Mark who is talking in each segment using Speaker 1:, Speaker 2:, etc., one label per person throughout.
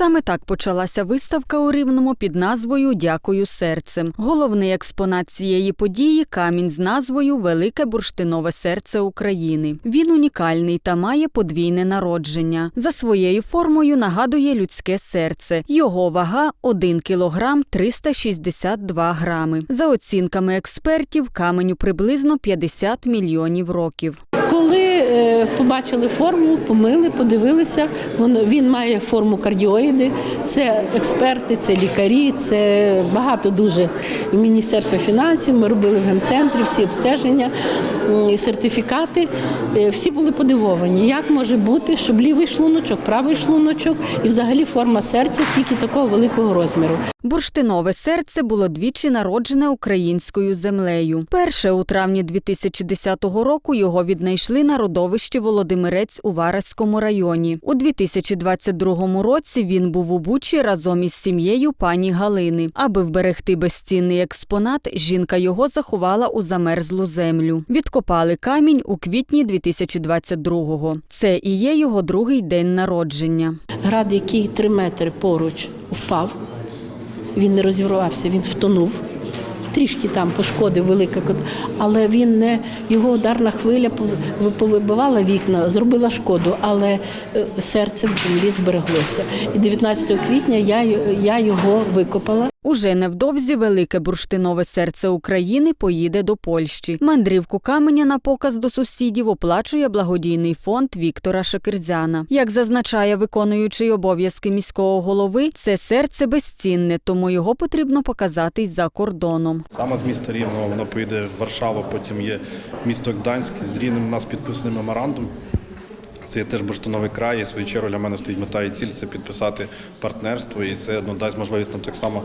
Speaker 1: Саме так почалася виставка у Рівному під назвою Дякую серцем. Головний експонат цієї події камінь з назвою Велике бурштинове серце України. Він унікальний та має подвійне народження. За своєю формою нагадує людське серце. Його вага 1 кілограм 362 грами. За оцінками експертів, каменю приблизно 50 мільйонів років.
Speaker 2: Коли е, побачили форму, помили, подивилися, він має форму кардіоїди. Це експерти, це лікарі, це багато дуже Міністерство фінансів. Ми робили в генцентрі всі обстеження, сертифікати. Е, Всі були подивовані, як може бути, щоб лівий шлуночок, правий шлуночок і взагалі форма серця тільки такого великого розміру.
Speaker 1: Бурштинове серце було двічі народжене українською землею. Перше у травні 2010 року його віднайшли на родовищі Володимирець у Вараському районі. У 2022 році він був у Бучі разом із сім'єю пані Галини. Аби вберегти безцінний експонат, жінка його заховала у замерзлу землю. Відкопали камінь у квітні 2022-го. Це і є його другий день народження.
Speaker 2: Град, який три метри поруч впав, він не розірвався, він втонув. Трішки там пошкодив велика, але він не його ударна хвиля пов- повибивала вікна, зробила шкоду, але е, серце в землі збереглося. І 19 квітня я, я його викопала.
Speaker 1: Уже невдовзі велике бурштинове серце України поїде до Польщі. Мандрівку каменя на показ до сусідів оплачує благодійний фонд Віктора Шекерзяна. Як зазначає виконуючий обов'язки міського голови, це серце безцінне, тому його потрібно показати й за кордоном.
Speaker 3: Саме з міста Рівного воно поїде в Варшаву, потім є місто Гданськ. З Рівнем у нас підписаний меморандум. Це є теж бурштиновий край, і в свою чергу для мене стоїть мета і ціль це підписати партнерство, і це ну, дасть можливість нам так само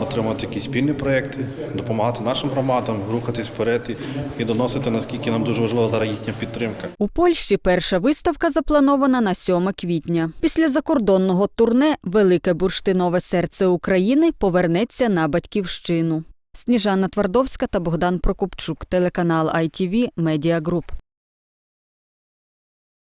Speaker 3: отримати якісь спільні проекти, допомагати нашим громадам, рухатись вперед і, доносити, наскільки нам дуже важлива зараз їхня підтримка.
Speaker 1: У Польщі перша виставка запланована на 7 квітня. Після закордонного турне Велике бурштинове серце України повернеться на батьківщину. Сніжана Твардовська та Богдан Прокопчук, телеканал ITV Media Group.